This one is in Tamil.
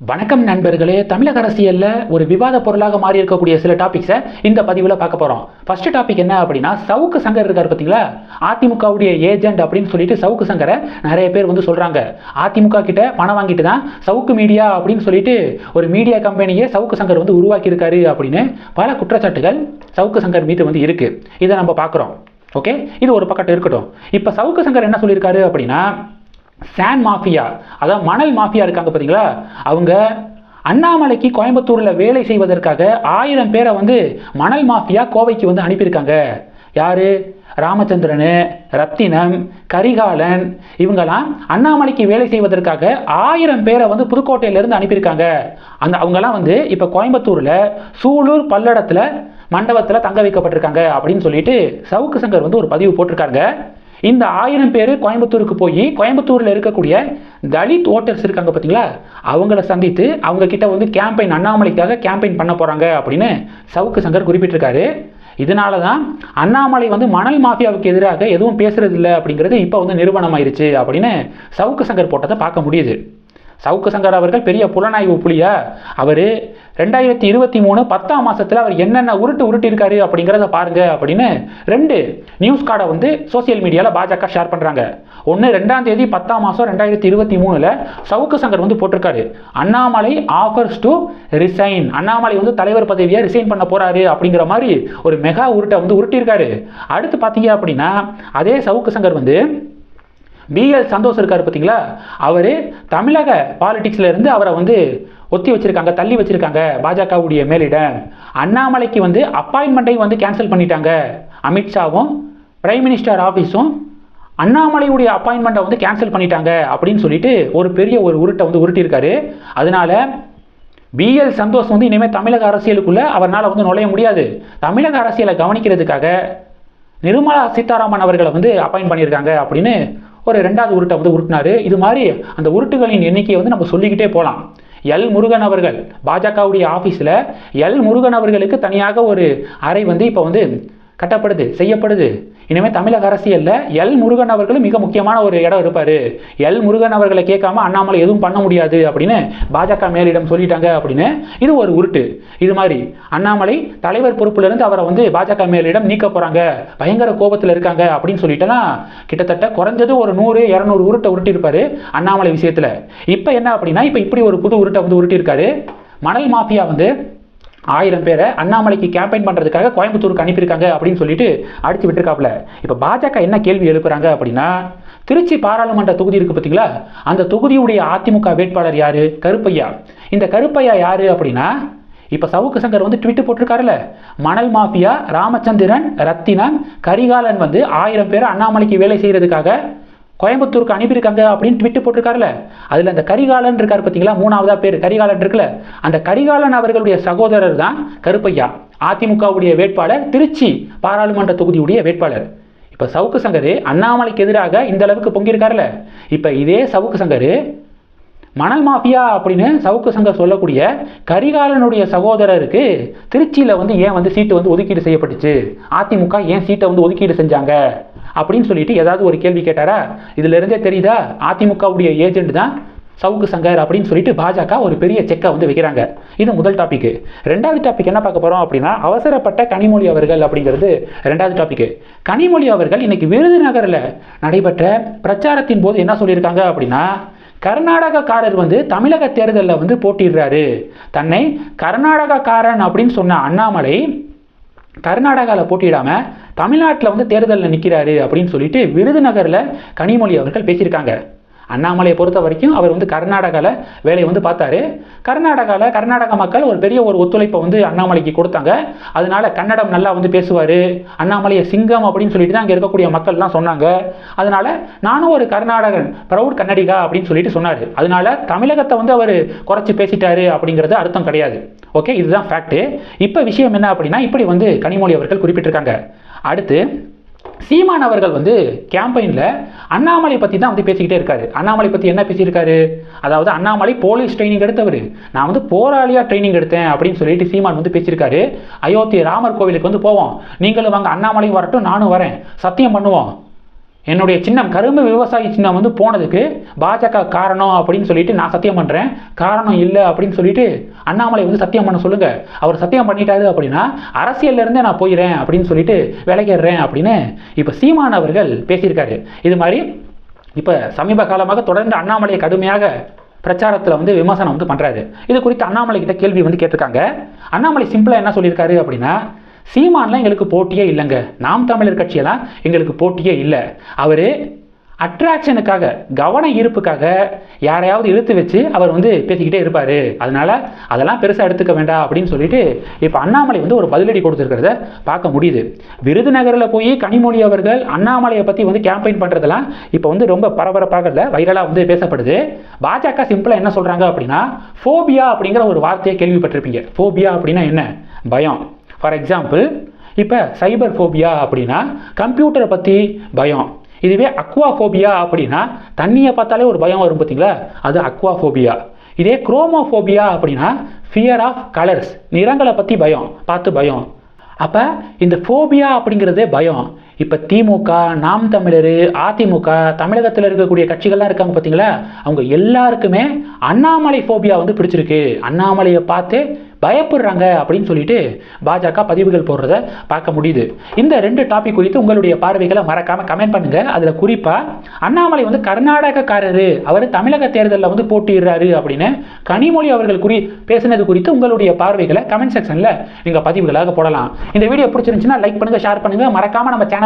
வணக்கம் நண்பர்களே தமிழக அரசியலில் ஒரு விவாத பொருளாக மாறி இருக்கக்கூடிய சில டாபிக்ஸை இந்த பதிவில் பார்க்க போகிறோம் ஃபர்ஸ்ட் டாபிக் என்ன அப்படின்னா சவுக்கு சங்கர் இருக்கார் பார்த்தீங்களா அதிமுகவுடைய ஏஜென்ட் அப்படின்னு சொல்லிட்டு சவுக்கு சங்கரை நிறைய பேர் வந்து சொல்கிறாங்க அதிமுக கிட்ட பணம் வாங்கிட்டு தான் சவுக்கு மீடியா அப்படின்னு சொல்லிட்டு ஒரு மீடியா கம்பெனியை சவுக்கு சங்கர் வந்து உருவாக்கியிருக்காரு அப்படின்னு பல குற்றச்சாட்டுகள் சவுக்கு சங்கர் மீது வந்து இருக்குது இதை நம்ம பார்க்குறோம். ஓகே இது ஒரு பக்கத்தை இருக்கட்டும். இப்போ சவுக்கு சங்கர் என்ன சொல்லியிருக்காரு அப்படின்னா சேன் மாஃபியா அதாவது மணல் மாஃபியா இருக்காங்க பார்த்தீங்களா அவங்க அண்ணாமலைக்கு கோயம்புத்தூரில் வேலை செய்வதற்காக ஆயிரம் பேரை வந்து மணல் மாஃபியா கோவைக்கு வந்து அனுப்பியிருக்காங்க. யார்? ராமச்சந்திரன் ரத்தினம் கரிகாலன். இவங்கெல்லாம் அண்ணாமலைக்கு வேலை செய்வதற்காக ஆயிரம் பேரை வந்து புதுக்கோட்டையிலேருந்து அனுப்பியிருக்காங்க. அந்த அவங்கெல்லாம் வந்து இப்போ கோயம்புத்தூரில் சூலூர் பல்லடத்தில் மண்டபத்தில் தங்க வைக்கப்பட்டிருக்காங்க அப்படின்னு சொல்லிட்டு சவுக்கு சங்கர் வந்து ஒரு பதிவு போட்டிருக்காங்க இந்த ஆயிரம் பேர் கோயம்புத்தூருக்கு போய் கோயம்புத்தூரில் இருக்கக்கூடிய தலித் ஓட்டர்ஸ் இருக்காங்க பார்த்தீங்களா அவங்கள சந்தித்து அவங்க கிட்ட வந்து கேம்பெயின் அண்ணாமலைக்காக கேம்பெயின் பண்ண போகிறாங்க அப்படின்னு சவுக்கு சங்கர் குறிப்பிட்டிருக்காரு. இதனால தான் அண்ணாமலை வந்து மணல் மாஃபியாவுக்கு எதிராக எதுவும் பேசுறதில்லை அப்படிங்கிறது இப்போ வந்து நிறுவனமாயிருச்சு அப்படின்னு சவுக்கு சங்கர் போட்டதை பார்க்க முடியுது. சவுக்கு சங்கர் அவர்கள் பெரிய புலனாய்வு புலியா? அவர் ரெண்டாயிரத்தி இருபத்தி மூணு பத்தாம் மாதத்தில் அவர் என்னென்ன உருட்டு உருட்டிருக்காரு அப்படிங்கிறத பாருங்க அப்படின்னு ரெண்டு நியூஸ் கார்டை வந்து சோசியல் மீடியாவில் பாஜக ஷேர் பண்ணுறாங்க ஒன்று ரெண்டாம் தேதி பத்தாம் மாதம் ரெண்டாயிரத்தி இருபத்தி மூணில் சவுக்கு சங்கர் வந்து போட்டிருக்காரு. Annamalai offers to resign Annamalai வந்து தலைவர் பதவியை ரிசைன் பண்ண போகிறாரு அப்படிங்கிற மாதிரி ஒரு மெகா உருட்டை வந்து உருட்டியிருக்காரு அடுத்து பார்த்தீங்க அப்படின்னா அதே சவுக்கு சங்கர் வந்து பிஎல் சந்தோஷ் இருக்கார் பார்த்தீங்களா அவர் தமிழக பாலிட்டிக்ஸ்லேருந்து அவரை வந்து ஒத்தி வச்சுருக்காங்க தள்ளி வச்சுருக்காங்க பாஜகவுடைய மேலிடம். அண்ணாமலைக்கு வந்து அப்பாயின்மெண்ட்டையும் வந்து கேன்சல் பண்ணிட்டாங்க. அமித்ஷாவும் பிரைம் மினிஸ்டர் ஆஃபீஸும் அண்ணாமலையுடைய அப்பாயின்மெண்ட்டை வந்து கேன்சல் பண்ணிட்டாங்க அப்படின்னு சொல்லிட்டு ஒரு பெரிய ஒரு உருட்டை வந்து உருட்டியிருக்காரு. அதனால பிஎல் சந்தோஷ் வந்து இனிமேல் தமிழக அரசியலுக்குள்ளே அவரால் வந்து நுழைய முடியாது. தமிழக அரசியலை கவனிக்கிறதுக்காக நிர்மலா சீதாராமன் அவர்களை வந்து அப்பாயின்ட் பண்ணியிருக்காங்க அப்படின்னு ஒரு ரெண்டாவது உருட்டை வந்து உருட்டினாரு. இது மாதிரி அந்த உருட்டுகளின் எண்ணிக்கையை வந்து நம்ம சொல்லிக்கிட்டே போகலாம். எல் முருகன் அவர்கள் பாஜகவுடைய ஆஃபீஸில் எல் முருகன் அவர்களுக்கு தனியாக ஒரு அறை வந்து இப்போ வந்து கட்டப்படுது செய்யப்படுது. இனிமேல் தமிழக அரசியலில் எல் முருகன் அவர்களும் மிக முக்கியமான ஒரு இடம் இருப்பார். எல் முருகன் அவர்களை கேட்காம அண்ணாமலை எதுவும் பண்ண முடியாது அப்படின்னு பாஜக மேலிடம் சொல்லிட்டாங்க அப்படின்னு இது ஒரு உருட்டு. இது மாதிரி அண்ணாமலை தலைவர் பொறுப்பிலிருந்து அவரை வந்து பாஜக மேலிடம் நீக்க போகிறாங்க பயங்கர கோபத்தில் இருக்காங்க அப்படின்னு சொல்லிட்டேன்னா கிட்டத்தட்ட குறைஞ்சது ஒரு நூறு இரநூறு உருட்டை உருட்டியிருப்பார் அண்ணாமலை விஷயத்தில். இப்போ என்ன அப்படின்னா இப்போ இப்படி ஒரு புது உருட்டை வந்து உருட்டியிருக்காரு. மணல் மாஃபியா வந்து ஆயிரம் பேரை அண்ணாமலைக்கு கேம்பெயின் பண்ணுறதுக்காக கோயம்புத்தூருக்கு அனுப்பியிருக்காங்க அப்படின்னு சொல்லிட்டு அடித்து விட்டுருக்காப்புல. இப்போ பாஜக என்ன கேள்வி எழுப்புறாங்க அப்படின்னா திருச்சி பாராளுமன்ற தொகுதி இருக்குது பார்த்தீங்களா அந்த தொகுதியுடைய அதிமுக வேட்பாளர் யார்? கருப்பையா. இந்த கருப்பையா யார் அப்படின்னா இப்போ சவுக்கு சங்கர் வந்து ட்விட்டு போட்டிருக்காருல்ல மணல் மாஃபியா ராமச்சந்திரன் ரத்தினம் கரிகாலன் வந்து ஆயிரம் பேர் அண்ணாமலைக்கு வேலை செய்கிறதுக்காக கோயம்புத்தூருக்கு அனுப்பியிருக்காங்க அப்படின்னு ட்விட்டு போட்டிருக்காருல. அதில் அந்த கரிகாலன் இருக்கார் பார்த்தீங்களா? மூணாவதாக பேர் கரிகாலன் இருக்குல்ல. அந்த கரிகாலன் அவர்களுடைய சகோதரர் தான் கருப்பையா. அதிமுகவுடைய வேட்பாளர் திருச்சி பாராளுமன்ற தொகுதியுடைய வேட்பாளர். இப்போ சவுக்கு சங்கர் அண்ணாமலைக்கு எதிராக இந்த அளவுக்கு பொங்கியிருக்காருல்ல இப்போ இதே சவுக்கு சங்கர் மணல் மாஃபியா அப்படின்னு சவுக்கு சங்கர் சொல்லக்கூடிய கரிகாலனுடைய சகோதரருக்கு திருச்சியில் வந்து ஏன் வந்து சீட்டு வந்து ஒதுக்கீடு செய்யப்பட்டுச்சு? அதிமுக ஏன் சீட்டை வந்து ஒதுக்கீடு செஞ்சாங்க? அப்படின்னு சொல்லிட்டு ஏதாவது ஒரு கேள்வி கேட்டாரா? இதுல இருந்தே தெரியுதா? அதிமுகவுடைய ஏஜென்ட் தான் சவுக்கு சங்கர் அப்படின்னு சொல்லிட்டு பாஜக ஒரு பெரிய செக்கை வந்து வைக்கிறாங்க. இது முதல் டாபிக் ரெண்டாவது டாபிக் என்ன பார்க்க போறோம் அப்படின்னா அவசரப்பட்ட கனிமொழி அவர்கள் அப்படிங்கிறது ரெண்டாவது டாபிக் கனிமொழி அவர்கள் இன்னைக்கு விருதுநகரில் நடைபெற்ற பிரச்சாரத்தின் போது என்ன சொல்லியிருக்காங்க அப்படின்னா கர்நாடகக்காரர் வந்து தமிழக தேர்தலில் வந்து போட்டிடுறாரு தன்னை கர்நாடகக்காரன் அப்படின்னு சொன்ன அண்ணாமலை கர்நாடகாவில் போட்டியிடாமல் தமிழ்நாட்டில் வந்து தேர்தலில் நிற்கிறாரு அப்படின்னு சொல்லிட்டு விருதுநகரில் கனிமொழி அவர்கள் பேசியிருக்காங்க. அண்ணாமலையை பொறுத்த வரைக்கும் அவர் வந்து கர்நாடகாவில் வேலையை வந்து பார்த்தாரு. கர்நாடகாவில் கர்நாடக மக்கள் ஒரு பெரிய ஒரு ஒத்துழைப்பை வந்து அண்ணாமலைக்கு கொடுத்தாங்க. அதனால கன்னடம் நல்லா வந்து பேசுவார். அண்ணாமலையை சிங்கம் அப்படின்னு சொல்லிட்டு தான் அங்கே இருக்கக்கூடிய மக்கள்லாம் சொன்னாங்க. அதனால நானும் ஒரு கர்நாடகன் ப்ரௌட் கன்னடிகா அப்படின்னு சொல்லிட்டு சொன்னார். அதனால தமிழகத்தை வந்து அவர் குறைச்சி பேசிட்டாரு அப்படிங்கிறது அர்த்தம் கிடையாது. ஓகே இதுதான் ஃபேக்ட்டு இப்போ விஷயம் என்ன அப்படின்னா இப்படி வந்து கனிமொழி அவர்கள் குறிப்பிட்டிருக்காங்க. அடுத்து சீமான் அவர்கள் வந்து கேம்பெயினில் அண்ணாமலை பற்றி தான் வந்து பேசிக்கிட்டே இருக்காரு. அண்ணாமலை பற்றி என்ன பேசியிருக்காரு? அதாவது அண்ணாமலை போலீஸ் ட்ரைனிங் எடுத்தவர். நான் வந்து போராளியாக ட்ரைனிங் எடுத்தேன் அப்படின்னு சொல்லிட்டு சீமான் வந்து பேசியிருக்காரு. அயோத்தி ராமர் கோவிலுக்கு வந்து போவோம். நீங்களும் வாங்க அண்ணாமலையும் வரட்டும் நானும் வரேன். சத்தியம் பண்ணுவோம். என்னுடைய சின்னம் கரும்பு விவசாயி சின்னம் வந்து போனதுக்கு பாஜக காரணம் அப்படின்னு சொல்லிட்டு நான் சத்தியம் பண்ணுறேன் காரணம் இல்லை அப்படின்னு சொல்லிட்டு அண்ணாமலை வந்து சத்தியம் பண்ண சொல்லுங்கள் அவர் சத்தியம் பண்ணிட்டாரு அப்படின்னா அரசியல்லேருந்தே நான் போயிடுறேன் அப்படின்னு சொல்லிட்டு விலகிடுறேன் அப்படின்னு இப்போ சீமான் அவர்கள் பேசியிருக்காரு. இது மாதிரி இப்போ சமீப காலமாக தொடர்ந்து அண்ணாமலையை கடுமையாக பிரச்சாரத்தில் வந்து விமர்சனம் வந்து பண்ணுறாரு இது குறித்து அண்ணாமலை கிட்ட கேள்வி வந்து கேட்டிருக்காங்க. அண்ணாமலை சிம்பிளாக என்ன சொல்லியிருக்காரு அப்படின்னா சீமான்லாம் எங்களுக்கு போட்டியே இல்லைங்க. நாம் தமிழர் கட்சியெல்லாம் எங்களுக்கு போட்டியே இல்லை. அவர் அட்ராக்ஷனுக்காக கவன ஈர்ப்புக்காக யாரையாவது இழுத்து வச்சு அவர் வந்து பேசிக்கிட்டே இருப்பார். அதனால் அதெல்லாம் பெருசாக எடுத்துக்க வேண்டாம் அப்படின்னு சொல்லிட்டு இப்போ அண்ணாமலை வந்து ஒரு பதிலடி கொடுத்துருக்கிறத பார்க்க முடியுது. விருதுநகரில் போய் கனிமொழி அவர்கள் அண்ணாமலையை பற்றி வந்து கேம்பெயின் பண்ணுறதெல்லாம் இப்போ வந்து ரொம்ப பரபரப்பாக இல்லை வைரலாக வந்து பேசப்படுது. பாஜக சிம்பிளாக என்ன சொல்கிறாங்க அப்படின்னா ஃபோபியா அப்படிங்கிற ஒரு வார்த்தையை கேள்விப்பட்டிருப்பீங்க. ஃபோபியா அப்படின்னா என்ன? பயம். ஃபார் எக்ஸாம்பிள் இப்போ சைபர் ஃபோபியா அப்படின்னா கம்ப்யூட்டரை பற்றி பயம். இதுவே அக்வாஃபோபியா அப்படின்னா தண்ணியை பார்த்தாலே ஒரு பயம் வரும் பார்த்தீங்களா? அது அக்வாஃபோபியா இதே குரோமோஃபோபியா அப்படின்னா ஃபியர் ஆஃப் கலர்ஸ் நிறங்களை பற்றி பயம் பார்த்து பயம். அப்போ இந்த ஃபோபியா அப்படிங்கிறதே பயம். இப்போ திமுக நாம் தமிழர் அதிமுக தமிழகத்தில் இருக்கக்கூடிய கட்சிகள்லாம் இருக்காங்க பார்த்தீங்களா அவங்க எல்லாருக்குமே அண்ணாமலை ஃபோபியா வந்து பிடிச்சிருக்கு. அண்ணாமலையை பார்த்து பயப்படுறாங்க அப்படின்னு சொல்லிட்டு பாஜக பதிவுகள் போடுறத பார்க்க முடியுது. இந்த ரெண்டு டாபிக் குறித்து உங்களுடைய பார்வைகளை மறக்காம கமெண்ட் பண்ணுங்க. அதுல குறிப்பா அண்ணாமலை வந்து கர்நாடகக்காரரு. அவர் தமிழக தேர்தலில் வந்து போட்டியிடுறாரு அப்படின்னு கனிமொழி அவர்கள் குறி பேசினது குறித்து உங்களுடைய பார்வைகளை கமெண்ட் செக்ஷன்ல நீங்க பதிவுகளாக போடலாம். இந்த வீடியோ பிடிச்சிருந்துச்சுன்னா லைக் பண்ணுங்க ஷேர் பண்ணுங்க. மறக்காம நம்ம சேனல்